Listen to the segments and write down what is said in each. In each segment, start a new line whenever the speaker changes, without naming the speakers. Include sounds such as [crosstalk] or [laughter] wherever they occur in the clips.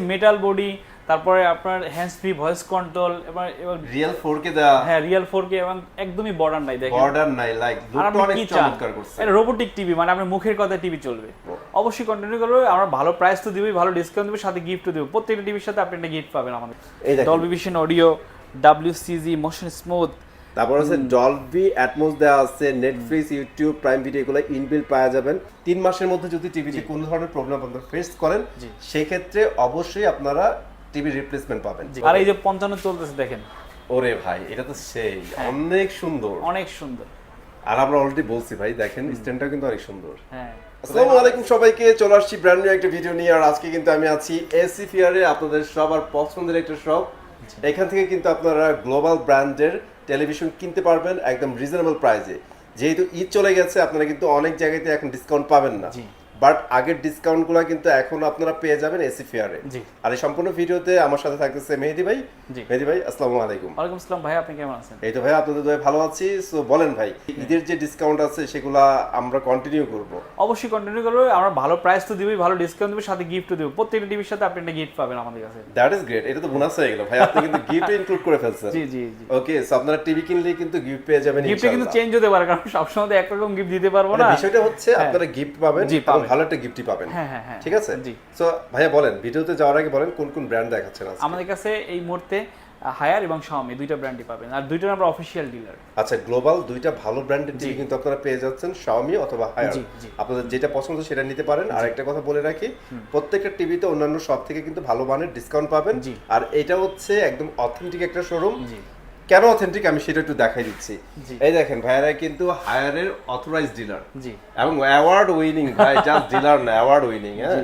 Metal body তারপরে আপনার hands free voice control এবার এবার
রিয়েল 4K দেওয়া
হ্যাঁ রিয়েল ফোর কে এবং একদমই বর্ডার নাই দেখেন।
বর্ডার নাই লাইক লুকটা অনেক চমৎকার করছে।
এটা রোবোটিক টিভি মানে আপনার মুখের কথা টিভি চলবে। অবশ্যই কন্টিনিউ করবে আমরা ভালো প্রাইস তো দিবই ভালো ডিসকাউন্ট দেবো সাথে গিফটও দেবো। প্রত্যেকটা টিভির সাথে আপনি একটা গিফট পাবেন আমাদের।
এই দেখেন।
Dolby vision audio WCG motion smooth
তারপর আছে ডলবি অ্যাটমস দেওয়া আছে নেটফ্লিক্স ইউটিউব প্রাইম ভিডিও এগুলো ইনবিল্ট পাওয়া যাবেন। তিন মাসের মধ্যে যদি টিভিতে কোনো ধরনের প্রবলেম আপনারা ফেস করেন। সেক্ষেত্রে অবশ্যই আপনারা টিভি রিপ্লেসমেন্ট পাবেন।
আর এই যে পঞ্চান্ন চলতেছে দেখেন।
ওরে ভাই এটা তো সেই। অনেক সুন্দর।
অনেক সুন্দর।
আর আমরা অলরেডি বলছি ভাই দেখেন স্ট্যান্ডটা কিন্তু অনেক সুন্দর।
হ্যাঁ।
আসসালামু আলাইকুম সবাইকে চলে আসছি ব্র্যান্ড নিউ একটা ভিডিও নিয়ে আর আজকে কিন্তু আমি আছি এসি ফিয়ারে আপনাদের সবার পছন্দের একটা শপ এখান থেকে কিন্তু আপনারা গ্লোবাল ব্র্যান্ডের টেলিভিশন কিনতে পারবেন একদম রিজনেবল প্রাইসে যেহেতু ঈদ চলে গেছে, আপনারা কিন্তু অনেক জায়গাতে এখন ডিসকাউন্ট পাবেন না। বাট আগের ডিসকাউন্টগুলো কিন্তু এখন আপনারা পেয়ে যাবেন এসি ফিয়ারে। আর এই সম্পূর্ণ ভিডিওতে আমার সাথে থাকতেছে মেহেদি ভাই। মেহেদি ভাই আসসালামু আলাইকুম।
ওয়ালাইকুম আসসালাম ভাই আপনি কেমন আছেন?
এই তো ভাই আপনাদের দয়ে ভালো আছি। সো বলেন ভাই ঈদের যে ডিসকাউন্ট আছে সেগুলা আমরা কন্টিনিউ করব।
অবশ্যই কন্টিনিউ করবে। আমরা ভালো প্রাইস তো দিবই ভালো ডিসকাউন্ট দেবো সাথে গিফটও দেবো। প্রত্যেকটা টিভির সাথে আপনি একটা গিফট পাবেন আমাদের কাছে।
দ্যাট ইজ গ্রেট এটা তো বোনাস হয়ে গেল। ভাই আপনি কিন্তু গিফট ইনক্লুড করে ফেলছেন।
জি জি জি।
ওকে সো আপনারা টিভি কিনলে কিন্তু গিফট পেয়ে যাবেন
গিফটে কিন্তু চেঞ্জ হতে পারে কারণ সবসময় তো একরকম গিফট দিতে পারব
মানে
না।
বিষয়টা হচ্ছে আপনারা গিফট পাবেন
জি, পাবেন।
ভালো একটা গিফটই পাবেন।
হ্যাঁ হ্যাঁ হ্যাঁ।
ঠিক আছে? সো ভাইয়া বলেন ভিডিওতে যাওয়ার আগে বলেন কোন কোন ব্র্যান্ড দেখাচ্ছেন আজকে?
আমাদের কাছে এই মুহূর্তে হায়ার এবং শাওমি দুইটা ব্র্যান্ডই পাবেন। আর দুইটার আমরা অফিসিয়াল ডিলার
আচ্ছা গ্লোবাল দুইটা ভালো ব্র্যান্ডের টিভি কিন্তু আপনারা পেয়ে যাচ্ছেন Xiaomi অথবা হায়ার। আপনাদের যেটা পছন্দ সেটা নিতে পারেন। আর একটা কথা বলে রাখি প্রত্যেকটা টিভিতে অন্যান্য সব থেকে কিন্তু ভালো মানের ডিসকাউন্ট পাবেন। আর এটা হচ্ছে একদম অথেন্টিক একটা শোরুম কেন অথেন্টিক আমি সেটা একটু দেখাই দিচ্ছি। এই দেখেন ভাইয়ারা কিন্তু হায়ারের অথরাইজ ডিলার এবং অ্যাওয়ার্ড উইনিং ভাই জাস্ট ডিলার না অ্যাওয়ার্ড উইনিং হ্যাঁ?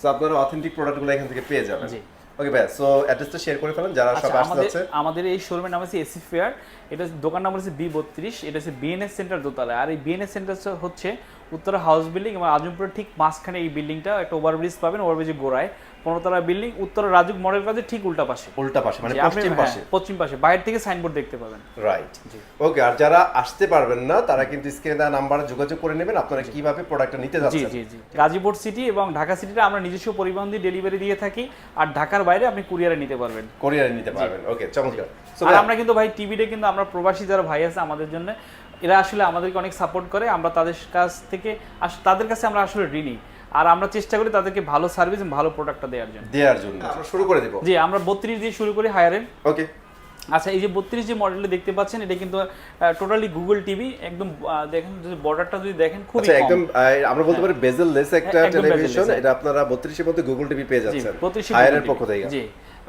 সো আপনারা অথেন্টিক প্রোডাক্টগুলো এখান থেকে পেয়ে যাবেন।
জি।
ওকে ভাই সো অ্যাড্রেসটা শেয়ার করে ফেলেন যারা সব
আচ্ছা
আসতে
আমাদের
যাচ্ছে।
আমাদের এই শোরুমের নাম হচ্ছে এসি ফেয়ার এটা দোকান নাম্বার হচ্ছে বি বত্রিশ এটা হচ্ছে বিএনএস সেন্টার দোতলায়। আর এই বিএনএস সেন্টার হচ্ছে উত্তরা হাউস বিল্ডিং এবং আজমপুরের ঠিক মাঝখানে এই বিল্ডিংটা একটা ওভারব্রিজ পাবেন ওভারব্রিজের গোড়ায়। পনেরোতলা বিল্ডিং উত্তর রাজুক মডেল কাজে ঠিক উল্টা পাশে।
উল্টা পাশে মানে পশ্চিম
হ্যাঁ,
পাশে।
পশ্চিম পাশে বাইরে থেকে সাইনবোর্ড দেখতে পাবেন।
রাইট ওকে আর যারা আসতে পারবেন না তারা কিন্তু স্ক্রিনে দেওয়া নাম্বারে যোগাযোগ করে নেবেন আপনারা কীভাবে প্রোডাক্টটা নিতে যাচ্ছেন।
জি জি। গাজীপুর সিটি এবং ঢাকা সিটিতে আমরা নিজস্ব পরিবহন দিয়ে ডেলিভারি দিয়ে থাকি আর ঢাকার বাইরে আপনি কুরিয়ারে নিতে পারবেন।
কোরিয়ারে নিতে পারবেন। ওকে চমৎকার।
আর আমরা কিন্তু ভাই টিভিতে কিন্তু আমরা প্রবাসী যারা ভাই আছে আমাদের জন্য এরা আসলে আমাদেরকে অনেক সাপোর্ট করে আমরা তাদের কাছ থেকে তাদের কাছে আমরা আসলে ঋণী। আর আমরা চেষ্টা করি তাদেরকে ভালো সার্ভিস এবং ভালো প্রোডাক্টটা দেওয়ার জন্য।
দেওয়ার জন্য। আমরা শুরু করে দিব।
জি আমরা বত্রিশ দিয়ে শুরু করি হায়ারের
ওকে
আচ্ছা এই যে বত্রিশ যে মডেলটা দেখতে পাচ্ছেন এটা কিন্তু টোটালি গুগল টিভি একদম দেখেন যদি বর্ডারটা যদি দেখেন খুবই
আচ্ছা একদম আমরা বলতে পারি বেজেল লেস একটা
হ্যাঁ,
টেলিভিশন এটা আপনারা 32 এর মধ্যে গুগল টিভি পেয়ে যাচ্ছেন।
32
হায়ারের
Google
পক্ষ থেকে।
জি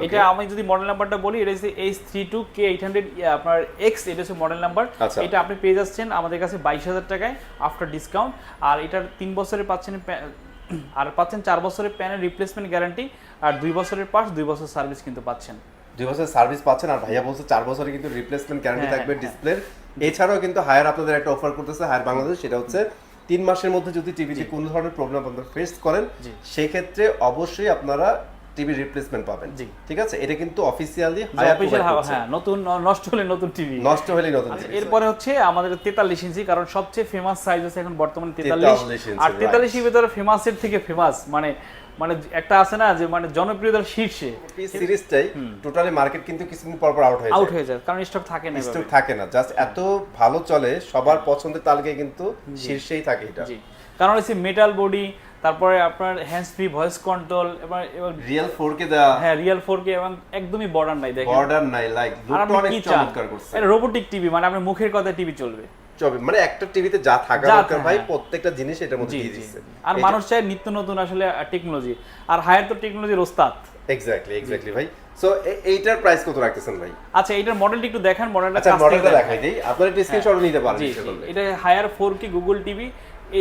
এটা আমি যদি মডেল নাম্বারটা বলি এটা হচ্ছে H three two K eight hundred আপনার এক্স এটা হচ্ছে মডেল নাম্বার
আচ্ছা।
এটা আপনি পেয়ে যাচ্ছেন আমাদের কাছে বাইশ হাজার টাকায় আফটার ডিসকাউন্ট আর এটার তিন বছরে পাচ্ছেন আর পাচ্ছেন চার বছরের প্যানের রিপ্লেসমেন্ট গ্যারান্টি আর দুই বছরের পাস দুই বছর সার্ভিস কিন্তু পাচ্ছেন।
দুই বছর সার্ভিস পাচ্ছেন আর ভাইয়া বলছে চার বছরে কিন্তু রিপ্লেসমেন্ট গ্যারান্টি
হ্যাঁ,
থাকবে
ডিসপ্লে
ডিসপ্লের এছাড়াও কিন্তু হায়ার আপনাদের একটা অফার করতেছে হায়ার বাংলাদেশ সেটা হচ্ছে তিন মাসের মধ্যে যদি টিভিতে কোনো ধরনের প্রবলেম আপনারা ফেস করেন সেক্ষেত্রে অবশ্যই আপনারা টিভি রিপ্লেসমেন্ট পাবেন।
জি।
ঠিক আছে? এটা কিন্তু অফিসিয়ালি
official হ্যাঁ নতুন নষ্ট হলে নতুন টিভি।
নষ্ট হলেই নতুন TV
এরপরে হচ্ছে আমাদের তেতাল্লিশ ইঞ্চি কারণ সবচেয়ে ফেমাস সাইজ আছে এখন বর্তমানে
43
আর
right.
তেতাল্লিশের ভিতরে ফেমাসের থেকে ফেমাস মানে মানে একটা আছে না যে মানে জনপ্রিয়তার শীর্ষে।
সিরিজটাই টোটালি মার্কেট কিন্তু কিছুদিন পর পর আউট হয়ে
আউট
যায়।
হয়ে যায় কারণ স্টক থাকে না
স্টক থাকে না জাস্ট এত ভালো চলে সবার পছন্দের তালিকায় কিন্তু শীর্ষেই থাকে এটা।
কারণ হচ্ছে মেটাল বডি তারপরে আপনার হ্যান্ডস ফ্রি ভয়েস কন্ট্রোল এবার এবার
রিয়েল 4K দেওয়া
হ্যাঁ রিয়েল ফোর কে এবং একদমই বর্ডার নাই দেখেন।
বর্ডার নাই লাইক লুকটা অনেক চমৎকার করছে।
এটা রোবোটিক টিভি মানে আপনার মুখের কথা টিভি চলবে।
চবে মানে একটা টিভিতে যা থাকা দরকার ভাই
হ্যাঁ।
প্রত্যেকটা জিনিস এটার মধ্যে দিয়ে দিচ্ছে
আর মানুষ চায় নিত্য নতুন আসলে টেকনোলজি আর হায়ার তো টেকনোলজির ওস্তাদ।
এক্স্যাক্টলি এক্স্যাক্টলি ভাই। সো এইটার প্রাইস কত রাখতেছেন ভাই?
আচ্ছা এটার মডেলটা একটু দেখান মডেলটা
আচ্ছা মডেলটা দেখাই দেই। আপনারা একটু স্ক্রিনশট নিতে পারেন।
এটা Haier four K Google TV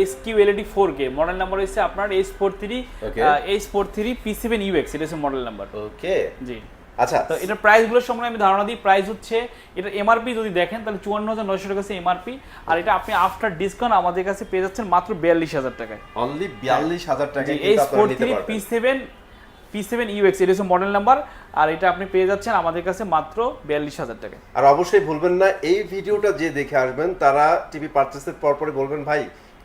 S Q LED four K model number হচ্ছে আপনার H four three. H four three P seven UX এটা হচ্ছে মডেল নাম্বার
ওকে
জি।
আচ্ছা।
তো এটার সম্বন্ধে আমি ধারণা দিই প্রাইস হচ্ছে এটা এমআরপি যদি দেখেন তাহলে চুয়ান্ন হাজার নয়শো টাকা এমআরপি আর এটা আপনি আফটার ডিসকাউন্ট আমাদের কাছে পেয়ে যাচ্ছেন মাত্র বিয়াল্লিশ হাজার টাকায়।
অনলি 42000 টাকা
H four three P seven P seven UX এটা হচ্ছে মডেল নাম্বার আর এটা আপনি পেয়ে যাচ্ছেন আমাদের কাছে মাত্র বিয়াল্লিশ হাজার টাকায়।
আর অবশ্যই ভুলবেন না এই ভিডিওটা যে দেখে আসবেন তারা টিভি পারচেসের পর পরে বলবেন ভাই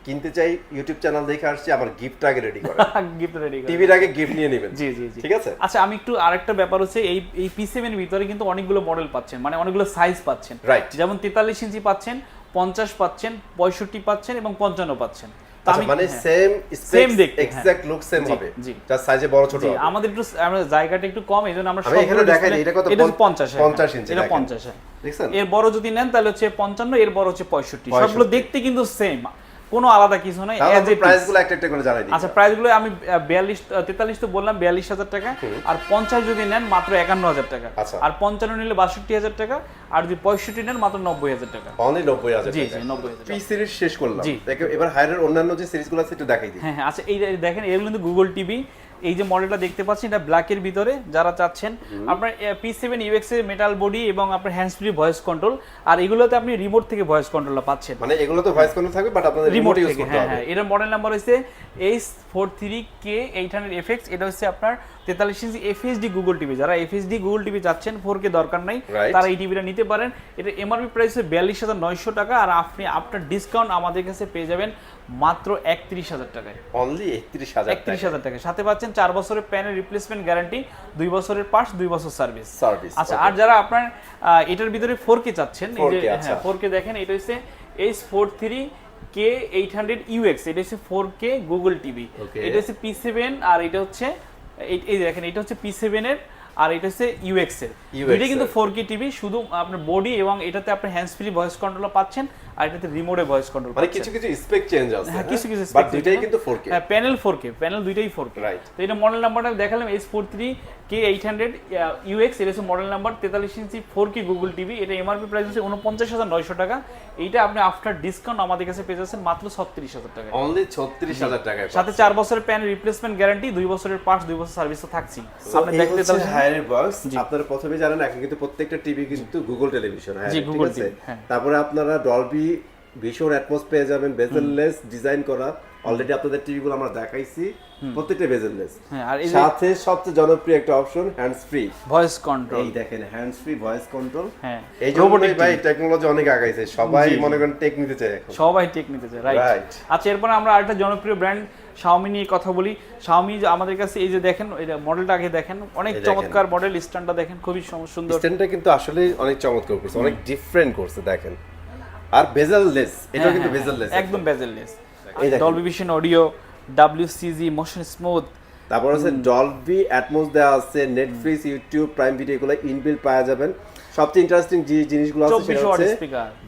কিনতে চাই ইউটিউব চ্যানেল দেখে আসছি আমার গিফট আগে রেডি করে
গিফট রেডি
টিভির আগে গিফট নিয়ে নেবেন।
জি জি জি।
ঠিক আছে?
আচ্ছা আমি একটু আরেকটা ব্যাপার হচ্ছে এই এই পি সেভেন ভিতরে কিন্তু অনেকগুলো মডেল পাচ্ছেন মানে অনেকগুলো সাইজ পাচ্ছেন।
রাইট
যেমন তেতাল্লিশ ইঞ্চি পাচ্ছেন পঞ্চাশ পাচ্ছেন পঁয়ষট্টি পাচ্ছেন এবং পঞ্চান্ন পাচ্ছেন।
আচ্ছা মানে
হ্যাঁ।
সেম
দেখতে।
এক্সাক্ট লুক সেম হবে। যার সাইজে বড় ছোট হবে।
আমাদের একটু আমরা জায়গাটা একটু কম এই জন্য আমরা
আমি এখানে দেখাই এটা কত
এটা হচ্ছে পঞ্চাশ হ্যাঁ,
50 ইঞ্চি
এটা
দেখেন।
পঞ্চাশ হ্যাঁ।
দেখছেন?
এর বড় যদি নেন তাহলে হচ্ছে পঞ্চান্ন এর বড় হচ্ছে পঁয়ষট্টি।
65
সবগুলো দেখতে কিন্তু সেম কোনো আলাদা কিছু নয়
এজ
ইট it
প্রাইসগুলো একটা একটা করে জানাই দিই।
আচ্ছা প্রাইসগুলো আমি বিয়াল্লিশ তেতাল্লিশ তো বললাম বিয়াল্লিশ হাজার টাকা। আর পঞ্চাশ যদি নেন মাত্র একান্ন হাজার টাকা।
আচ্ছা।
আর পঞ্চান্ন নিলে বাষট্টি হাজার টাকা। আর যদি পঁয়ষট্টি নেন মাত্র নব্বই হাজার টাকা।
অনলি 90000 টাকা
জি জি নব্বই হাজার
পি সিরিজ শেষ করলাম। এবার হায়ারের অন্যান্য যে সিরিজগুলো আছে একটু দেখাই দিই।
হ্যাঁ হ্যাঁ আচ্ছা এই দেখেন এগুলো কিন্তু গুগল টিভি এই যে মডেলটা দেখতে পাচ্ছেন এটা ব্ল্যাকের ভিতরে যারা চাচ্ছেন। আপনার পি সেভেন ইউএক্স এর মেটাল বডি এবং আপনার হ্যান্ড ফ্রি ভয়েস কন্ট্রোল আর এগুলোতে আপনি রিমোট থেকে ভয়েস কন্ট্রোলটা পাচ্ছেন।
মানে এগুলো তো ভয়েস কন্ট্রোল থাকবে বাট আপনাদের
রিমোট
ইউজ করতে
হ্যাঁ
হবে।
হ্যাঁ। এটার মডেল নাম্বার হচ্ছে H four three K eight hundred FX এটা হচ্ছে আপনার তেতাল্লিশ ইঞ্চি এফএসডি গুগল টিভি যারা এফএসডি গুগল টিভি চাচ্ছেন ফোর কে দরকার নাই তারা এই টিভিটা নিতে পারেন। এটা এমআরপি প্রাইস বিয়াল্লিশ হাজার নয়শো টাকা আর আপনি আপনার ডিসকাউন্ট আমাদের কাছে পেয়ে যাবেন মাত্র একত্রিশ হাজার টাকায়।
অনলি একত্রিশ হাজার
একত্রিশ হাজার টাকা সাথে পাচ্ছেন চার বছরের প্যানের রিপ্লেসমেন্ট গ্যারান্টি দুই বছরের পার্টস দুই বছর সার্ভিস
সার্ভিস
আচ্ছা আর যারা আপনার এটার ভিতরে ফোর কে চাচ্ছেন এই যে
4K আচ্ছা।
হ্যাঁ ফোর কে দেখেন এটা হচ্ছে H four three K eight hundred UX এটা হচ্ছে ফোর কে গুগল টিভি এটা হচ্ছে পি সেভেন আর এটা হচ্ছে এই- দেখেন এটা হচ্ছে পি সেভেন এর আর এটা হচ্ছে ইউএক্স এর। এটা কিন্তু ফোর কে টিভি শুধু আপনার বডি এবং এটাতে আপনি হ্যান্ডস ফ্রি ভয়েস কন্ট্রোল পাচ্ছেন আর এটাতে রিমোটে ভয়েস কন্ট্রোল
মানে কিছু কিছু স্পেক চেঞ্জ আছে
হ্যাঁ কিছু কিছু
বাট
spec
দুইটাই। কিন্তু 4K
হ্যাঁ প্যানেল ফোর কে প্যানেল দুইটাই ফোর কে
Right.
তো এটা মডেল নাম্বারটা দেখালাম S four three K eight hundred UX এটা হচ্ছে মডেল নাম্বার তেতাল্লিশ ইঞ্চি ফোর কে গুগল টিভি এটা এমআরপি প্রাইস হচ্ছে উনপঞ্চাশ হাজার নয়শো টাকা। এইটা আপনি আফটার ডিসকাউন্ট আমাদের কাছে পেয়ে যাচ্ছেন মাত্র ছত্রিশ হাজার টাকা
অনলি 36000 টাকায়
সাথে চার বছরের প্যান রিপ্লেসমেন্ট গ্যারান্টি দুই বছরের পার্টস দুই বছর সার্ভিস তো থাকছি আপনি দেখতে তেতাল্লিশ
হায়ার বক্স আপনারা প্রথমে জানেন এখন কিন্তু প্রত্যেকটা টিভি কিন্তু গুগল টেলিভিশন হ্যাঁ ঠিক আছে?
হ্যাঁ।
তারপরে আপনারা ডলবি ভীষণ অ্যাটমস পেয়ে যাবেন বেজেললেস ডিজাইন করা। অলরেডি আপনাদের টিভিগুলো আমরা দেখাইছি। প্রত্যেকটা বেজেললেস
হ্যাঁ আর
সাথে সবচেয়ে জনপ্রিয় একটা option hands free
voice control
এই দেখেন হ্যান্ডস ফ্রি ভয়েস কন্ট্রোল
হ্যাঁ।
এই জন্যই ভাই টেকনোলজি অনেক আগাইছে। সবাই। মনে করেন টেক নিতে চায় এখন।
সবাই টেক নিতে চায় রাইট আচ্ছা এরপর আমরা আরেকটা জনপ্রিয় ব্র্যান্ড শাওমি নিয়ে কথা বলি। শাওমি যে আমাদের কাছে এই যে দেখেন এটা মডেলটা আগে দেখেন অনেক চমৎকার মডেল স্ট্যান্ডটা দেখেন খুবই সুন্দর।
স্ট্যান্ডটা কিন্তু আসলে অনেক চমৎকার করছে অনেক ডিফারেন্ট করছে দেখেন। আর বেজেললেস এটা
হ্যাঁ,
কিন্তু
হ্যাঁ,
বেজেললেস
একদম বেজেললেস
এই দেখেন।
Dolby Vision audio WCG motion smooth
তারপর আছে ডলবি অ্যাটমস দেওয়া আছে নেটফ্লিক্স ইউটিউব প্রাইম ভিডিও এগুলো ইনবিল্ট পাওয়া যাবেন। সবচেয়ে ইন্টারেস্টিং যে জিনিসগুলো আছে সেটা হচ্ছে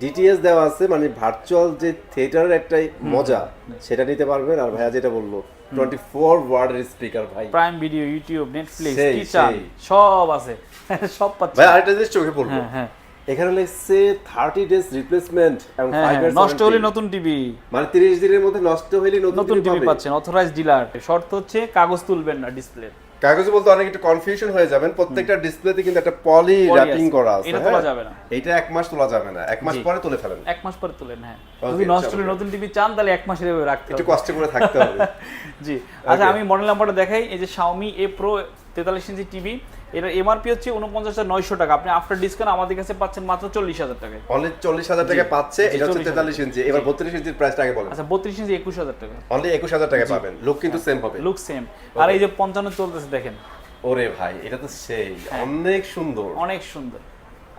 ডিটিএস দেওয়া আছে মানে ভার্চুয়াল যে থিয়েটারের একটা মজা সেটা নিতে পারবেন। আর ভাইয়া যেটা বলল টোয়েন্টি ফোর ওয়ার্ডের স্পিকার ভাই।
প্রাইম ভিডিও ইউটিউব নেটফ্লিক্স
সেই।
সব আছে। [laughs] সব পাচ্ছেন
ভাই আরেকটা জিনিস চোখে পড়ল।
হ্যাঁ হ্যাঁ।
এখানে লিখছে থার্টি ডেজ রিপ্লেসমেন্ট এবং
নষ্ট হলে নতুন টিভি
মানে তিরিশ দিনের মধ্যে নষ্ট হইলে
নতুন টিভি পাচ্ছেন অথরাইজ ডিলার শর্ত হচ্ছে কাগজ তুলবেন না ডিসপ্লে
কাগজে বলতে অনেক একটু কনফিউশন হয়ে যাবেন। প্রত্যেকটা ডিসপ্লেতে কিন্তু একটা পলি র্যাপিং করা আছে
এটা তোলা
হ্যাঁ?
যাবে না।
এটা এক মাস তোলা যাবে না। এক মাস পরে তুলে ফেলেন।
এক মাস পরে তুলেন হ্যাঁ। যদি নষ্ট হলে নতুন টিভি চান তাহলে এক মাসের এভাবে রাখতে
একটু কষ্ট করে থাকতে হবে। [laughs]
জি। আচ্ছা. আমি মডেল নাম্বারটা দেখাই। এই যে Xiaomi A Pro তেতাল্লিশ ইঞ্চি টিভি এর এমআরপি হচ্ছে উনপঞ্চাশ হাজার নয়শো টাকা। আপনি আফটার ডিসকাউন্ট আমাদের কাছে পাচ্ছেন মাত্র চল্লিশ হাজার টাকায়।
অনলি চল্লিশ হাজার টাকা পাচ্ছে এটা হচ্ছে তেতাল্লিশ ইঞ্চি। এবার বত্রিশ ইঞ্চির প্রাইসটা আগে বলেন।
আচ্ছা বত্রিশ ইঞ্চি একুশ হাজার টাকা।
অনলি একুশ হাজার টাকা পাবেন। লুক কিন্তু সেম হবে।
লুক সেম আর এই যে পঞ্চান্ন চলতেছে দেখেন।
ওরে ভাই এটা তো সেই।
হ্যাঁ।
অনেক সুন্দর।
অনেক সুন্দর।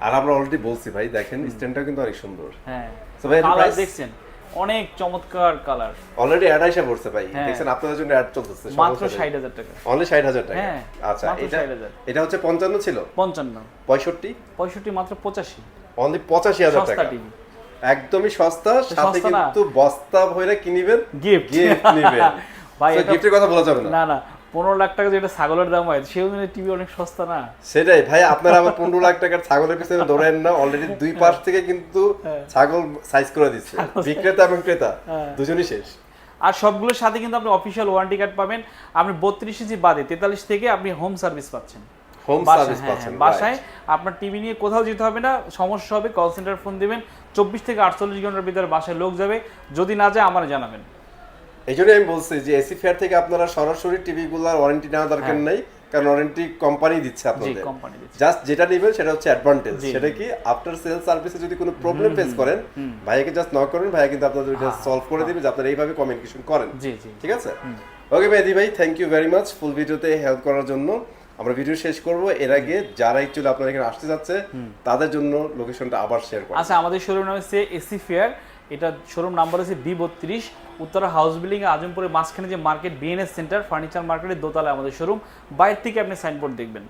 আর আমরা অলরেডি বলছি ভাই দেখেন স্ট্যান্ডটা কিন্তু অনেক সুন্দর।
হ্যাঁ।
ভাই, এটার price?
দেখছেন? অনেক চমৎকার কালার
অলরেডি অ্যাড আইসা পড়ছে ভাই।
হ্যাঁ।
দেখছেন আপনাদের জন্য অ্যাড চলতেছে
মাত্র ষাট হাজার টাকা।
অনলি ষাট হাজার টাকা।
হ্যাঁ,
আচ্ছা এটা এটা হচ্ছে পঞ্চান্ন ছিল?
পঞ্চান্ন।
পঁয়ষট্টি?
পঁয়ষট্টি মাত্র পঁচাশি।
অনলি পঁচাশি হাজার
সস্তা
টাকা।
টিভি।
একদমই সস্তা সাথে কিন্তু বস্তা ভরে কিনিবেন
গিফট
গিফট নিবেন। [laughs]
ভাই,
গিফটের কথা বলা যাবে না।
না না। পনেরো লাখ টাকা যেটা ছাগলের দাম হয় সেও টিভি অনেক সস্তা না।
সেটাই ভাই আপনারা আবার পনেরো লাখ টাকার ছাগলের পিছনে ধরেন না অলরেডি দুই পাশ থেকে কিন্তু
হ্যাঁ।
ছাগল সাইজ করে দিচ্ছে বিক্রেতা এবং ক্রেতা
হ্যাঁ।
দুজনই শেষ।
আর সবগুলোর সাথে কিন্তু আপনি অফিসিয়াল ওয়ারেন্টি কার্ড পাবেন। আপনি বত্রিশ ইঞ্চি বাদে তেতাল্লিশ থেকে আপনি হোম সার্ভিস পাচ্ছেন।
হোম সার্ভিস
হ্যাঁ,
পাচ্ছেন
বাসায় আপনার টিভি নিয়ে কোথাও যেতে হবে না সমস্যা হবে কল সেন্টার ফোন দিবেন চব্বিশ থেকে আটচল্লিশ ঘণ্টার ভিতরে বাসায় লোক যাবে। যদি না যায় আমার জানাবেন।
এই জন্যই আমি বলছি যে এসি ফেয়ার থেকে আপনারা সরাসরি টিভি গুলার ওয়ারেন্টি নেওয়া দরকার
হ্যাঁ।
নাই কারণ ওয়ারেন্টি কোম্পানি দিচ্ছে আপনাদের। জাস্ট যেটা নেবেন সেটা হচ্ছে অ্যাডভান্টেজ সেটা কি? আফটার সেল সার্ভিসে যদি কোনো প্রবলেম ফেস করেন ভাইয়াকে জাস্ট নক করেন ভাইয়া কিন্তু আপনাদের
হ্যাঁ,
সলভ করে দিবে যে আপনারা এইভাবে কমিউনিকেশন করেন।
জি জি
ঠিক আছে? ওকে মেহেদি ভাই thank you very much full ভিডিওতে হেল্প করার জন্য। আমরা ভিডিও শেষ করব। এর আগে যারা অ্যাকচুয়ালি আপনার এখানে আসতে যাচ্ছে তাদের জন্য লোকেশনটা আবার শেয়ার করুন
আচ্ছা আমাদের শোরুম নাম হচ্ছে এসি ফেয়ার। এটা শোরুম নাম্বার হচ্ছে বি বত্রিশ উত্তরা হাউস বিল্ডিং আজমপুরে মাঝখানে যে মার্কেট বিএনএস সেন্টার ফার্নিচার মার্কেটের দোতলায় আমাদের শোরুম বাইরে থেকে আপনি সাইনবোর্ড দেখবেন।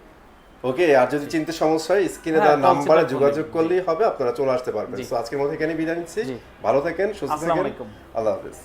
ওকে আর যদি চিনতে সমস্যা হয় স্ক্রিনে
হ্যাঁ,
দেওয়া নাম্বারে যোগাযোগ করলেই হবে আপনারা চলে আসতে পারবেন। তো আজকের মতো এখানে বিদায় নিচ্ছি। ভালো থাকেন সুস্থ
আসসালামু
থাকেন
আলাইকুম।
আল্লাহ হাফেজ।